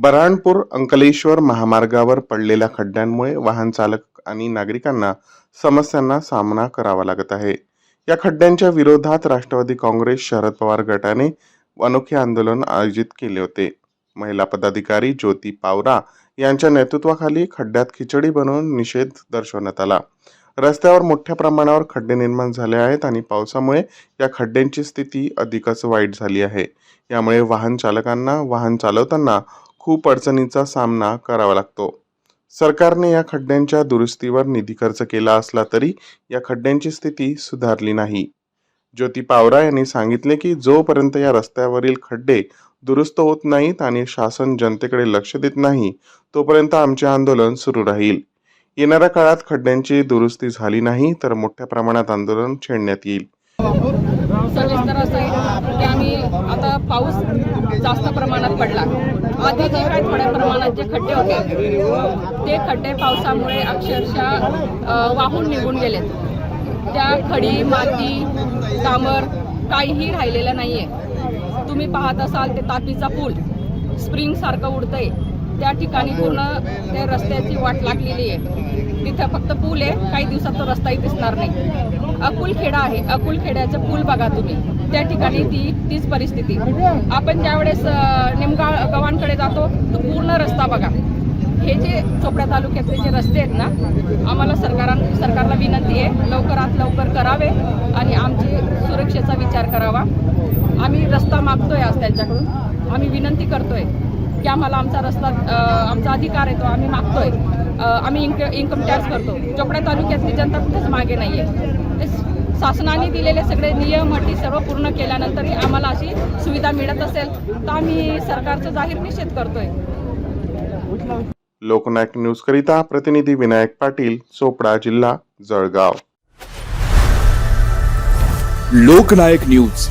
बऱ्हाणपूर अंकलेश्वर महामार्गावर पडलेल्या खड्ड्यांमुळे वाहन चालक आणि नागरिकांना समस्यांना सामना करावा लागत आहे. या खड्ड्यांच्या विरोधात राष्ट्रवादी काँग्रेस शरद पवार गटाने अनोखे आंदोलन आयोजित केले होते. महिला पदाधिकारी ज्योती पावरा यांच्या नेतृत्वाखाली खड्ड्यात खिचडी बनवून निषेध दर्शवण्यात आला. रस्त्यावर मोठ्या प्रमाणावर खड्डे निर्माण झाले आहेत आणि पावसामुळे या खड्ड्यांची स्थिती अधिकच वाईट झाली आहे. यामुळे वाहन चालकांना वाहन चालवताना खूप अडचणीचा सामना करावा लागतो. सरकारने या खड्ड्यांच्या दुरुस्तीवर निधी खर्च केला असला तरी या खड्ड्यांची स्थिती सुधारली नाही. ज्योती पावरा यांनी सांगितले की जोपर्यंत या रस्त्यावरील खड्डे दुरुस्त होत नाहीत आणि शासन जनतेकडे लक्ष देत नाही तोपर्यंत आमचे आंदोलन सुरू राहील. येणाऱ्या काळात खड्ड्यांची दुरुस्ती झाली नाही तर मोठ्या प्रमाणात आंदोलन छेडण्यात येईल. सविस्तर असं आहे की आम्ही आता पाऊस जास्त प्रमाणात पडला. आधी जे काही थोड्या प्रमाणात जे खड्डे होते ते खड्डे पावसामुळे अक्षरशः वाहून निघून गेले त्या खडी माती डांबर काहीही राहिलेलं नाही आहे तुम्ही पाहत असाल ते तापीचा पूल. स्प्रिंग सारखं उडतंय. त्या ठिकाणी पूर्ण त्या रस्त्याची वाट लागलेली आहे. तिथं फक्त पूल आहे. काही दिवसात तो रस्ताही दिसणार नाही. अकुलखेडा आहे. अकुलखेड्याचं पूल बघा तुम्ही. त्या ठिकाणी ती तीच परिस्थिती. आपण ज्यावेळेस निमगाळ निमगाव गावांकडे जातो तो पूर्ण रस्ता बघा. हे जे चोपड्या तालुक्यातले जे रस्ते आहेत ना आम्हाला सरकारां सरकारला विनंती आहे लवकरात लवकर करावे आणि आमची सुरक्षेचा विचार करावा. आम्ही रस्ता मागतोय आज त्यांच्याकडून. आम्ही विनंती करतोय. की आम्हाला आमचा रस्ता आमचा अधिकार आहे तो आम्ही मागतोय. आम्ही इन्क इन्कम टॅक्स करतो चोपड्या तालुक्यातली जनता कुठेच मागे नाही आहे शासनाने दिलेले सगळे नियम अटी सर्व पूर्ण केल्यानंतरही आम्हाला अशी सुविधा मिळत असेल तर आम्ही सरकारचा जाहीर निषेध करतोय. लोकनायक न्यूज करिता प्रतिनिधी विनायक पाटील चोपडा जिल्हा जळगाव. लोकनायक न्यूज.